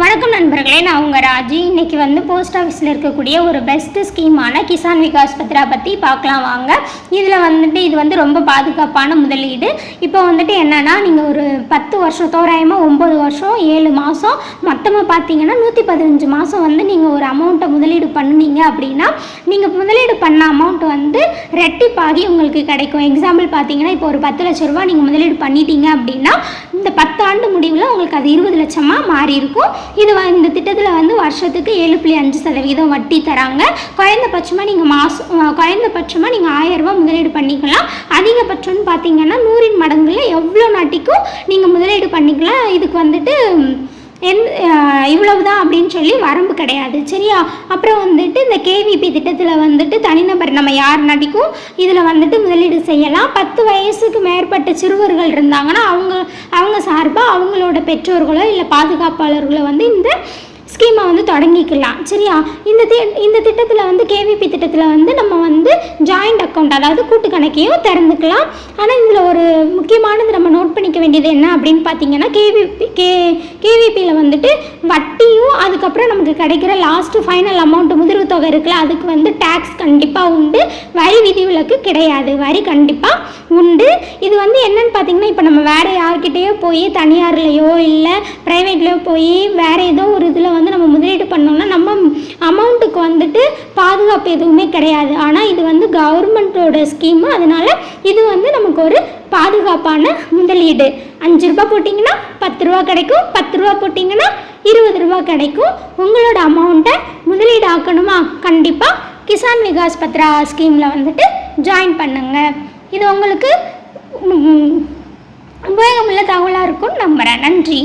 வணக்கம் நண்பர்களே நான் உங்கள் ராஜி. இன்றைக்கி வந்து போஸ்ட் ஆஃபீஸில் இருக்கக்கூடிய ஒரு பெஸ்ட்டு ஸ்கீமான கிசான் விகாஸ் பத்ரா பற்றி பார்க்கலாம் வாங்க. இதில் வந்துட்டு இது வந்து ரொம்ப பாதுகாப்பான முதலீடு. இப்போ வந்துட்டு என்னென்னா நீங்கள் ஒரு பத்து வருஷம் தோராயமாக ஒம்பது வருஷம் ஏழு மாதம் மொத்தமாக பார்த்தீங்கன்னா நூற்றி பதினஞ்சு மாதம் வந்து நீங்கள் ஒரு அமௌண்ட்டை முதலீடு பண்ணுனீங்க அப்படின்னா நீங்கள் முதலீடு பண்ண அமௌண்ட் வந்து ரெட்டிப்பாகி உங்களுக்கு கிடைக்கும். எக்ஸாம்பிள் பார்த்தீங்கன்னா இப்போ ஒரு பத்து லட்ச ரூபா நீங்கள் முதலீடு பண்ணிட்டீங்க அப்படின்னா இந்த பத்து ஆண்டு முடிவில் உங்களுக்கு அது இருபது லட்சமாக மாறி இருக்கும். இது வ- இந்த திட்டத்தில் வந்து வருஷத்துக்கு ஏழு புள்ளி அஞ்சு சதவீதம் வட்டி தராங்க. குறைந்தபட்சமாக நீங்கள் மாதம் குறைந்தபட்சமாக நீங்கள் ஆயிரம் ரூபாய் முதலீடு பண்ணிக்கலாம். அதிகபட்சம்னு பார்த்தீங்கன்னா நூறின் மடங்குல எவ்வளோ நாட்டிக்கும் நீங்கள் முதலீடு பண்ணிக்கலாம். இதுக்கு வந்துட்டு எந் இவ்வளவுதான் அப்படின்னு சொல்லி வரம்பு கிடையாது சரியா? அப்புறம் வந்துட்டு இந்த கேவிபி திட்டத்தில் வந்துட்டு தனிநபர் நம்ம யார் நடிக்கும்? இதில் வந்துட்டு முதலீடு செய்யலாம். பத்து வயசுக்கு மேற்பட்ட சிறுவர்கள் இருந்தாங்கன்னா அவங்க அவங்க சார்பாக அவங்களோட பெற்றோர்களோ இல்லை பாதுகாப்பாளர்களோ வந்து இந்த ஸ்கீமை வந்து தொடங்கிக்கலாம் சரியா? இந்த தி இந்த திட்டத்தில் வந்து கேவிபி திட்டத்தில் வந்து நம்ம வந்து ஜாயிண்ட் அக்கௌண்ட் அதாவது கூட்டு கணக்கையும் திறந்துக்கலாம். ஆனால் இதில் ஒரு முக்கியமானது நம்ம நோட் பண்ணிக்க வேண்டியது என்ன அப்படின்னு பார்த்தீங்கன்னா கேவிபி கே கேவிபியில் வந்துட்டு வட்டியும் அதுக்கப்புறம் நமக்கு கிடைக்கிற லாஸ்ட்டு ஃபைனல் அமௌண்ட் முதிர்வு தொகை இருக்குல்ல அதுக்கு வந்து டேக்ஸ் கண்டிப்பாக உண்டு. வரி விதிவிலக்கு கிடையாது. வரி கண்டிப்பாக உண்டு. இது வந்து என்னன்னு பார்த்தீங்கன்னா இப்போ நம்ம வேறு யார்கிட்டயோ போய் தனியார்லையோ இல்லை ப்ரைவேட்லையோ போய் வேறு ஏதோ ஒரு இதில் வந்து நம்ம முதலீடு பண்ணோம்னா நம்ம அமௌண்ட் வந்துட்டு பாதுகாப்பு எதுவுமே கிடையாது ஆனால் இது வந்து கவர்மெண்ட்டோட ஸ்கீமு அதனால் இது வந்து நமக்கு ஒரு பாதுகாப்பான முதலீடு அஞ்சு ரூபா போட்டிங்கன்னா பத்து ரூபா கிடைக்கும் பத்து ரூபா போட்டிங்கன்னா இருபது ரூபா கிடைக்கும் உங்களோட அமௌண்ட்டை முதலீடு ஆக்கணுமா கண்டிப்பாக கிசான் விகாஸ் பத்ரா ஸ்கீமில் வந்துட்டு ஜாயின் பண்ணுங்க இது உங்களுக்கு உபயோகமுள்ள தகவலாக இருக்கும்னு நம்புகிறேன் நன்றி